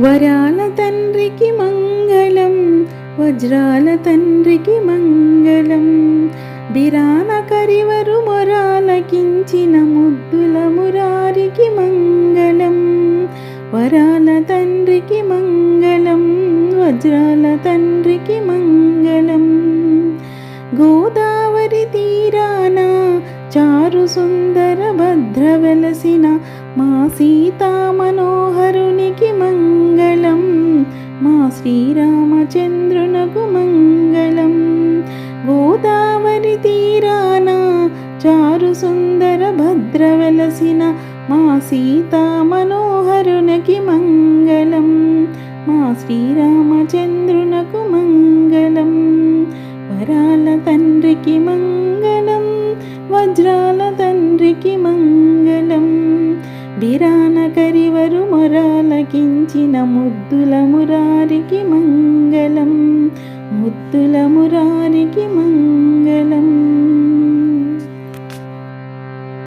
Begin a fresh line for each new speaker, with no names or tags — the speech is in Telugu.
వరాల తండ్రికి మంగళం వజ్రాల తండ్రికి మంగళం. బిరాన కరివరు మొరాలకించిన ముద్దుల మురారికి మంగళం. వరాల తండ్రికి మంగళం వజ్రాల తండ్రికి మంగళం. గోదావరి తీరానా చారు సుందర భద్ర వెలసిన మా సీతా మనోహరునికి మంగళం మా శ్రీరామచంద్రునకు మంగళం. గోదావరి తీరాన చారు సుందర భద్ర వెలసిన మా సీతా మనోహరునికి మంగళం మా శ్రీరామచంద్రునకు మంగళం. వరాల తండ్రికి మంగళం వజ్రాల బిరానకరివరు మొరాలకించిన ముద్దుల మురారికి మంగళం ముద్దుల మురారికి మంగళం